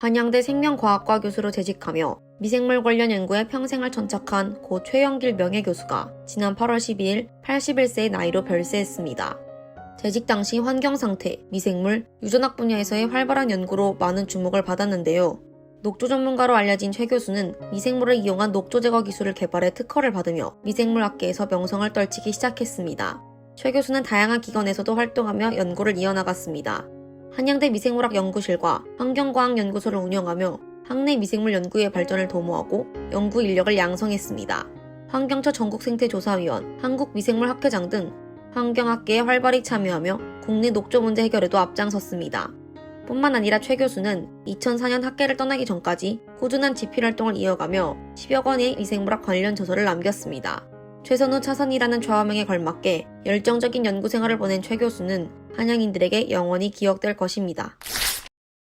한양대 생명과학과 교수로 재직하며 미생물 관련 연구에 평생을 천착한 고 최영길 명예교수가 지난 8월 12일 81세의 나이로 별세했습니다. 재직 당시 환경 상태, 미생물, 유전학 분야에서의 활발한 연구로 많은 주목을 받았는데요. 녹조 전문가로 알려진 최 교수는 미생물을 이용한 녹조 제거 기술을 개발해 특허를 받으며 미생물 학계에서 명성을 떨치기 시작했습니다. 최 교수는 다양한 기관에서도 활동하며 연구를 이어나갔습니다. 한양대 미생물학 연구실과 환경과학연구소를 운영하며 학내 미생물 연구의 발전을 도모하고 연구 인력을 양성했습니다. 환경처 전국생태조사위원, 한국미생물학회장 등 환경학계에 활발히 참여하며 국내 녹조 문제 해결에도 앞장섰습니다. 뿐만 아니라 최 교수는 2004년 학계를 떠나기 전까지 꾸준한 집필 활동을 이어가며 10여 권의 미생물학 관련 저서를 남겼습니다. 최선우 차선이라는 좌우명에 걸맞게 열정적인 연구 생활을 보낸 최 교수는 한양인들에게 영원히 기억될 것입니다.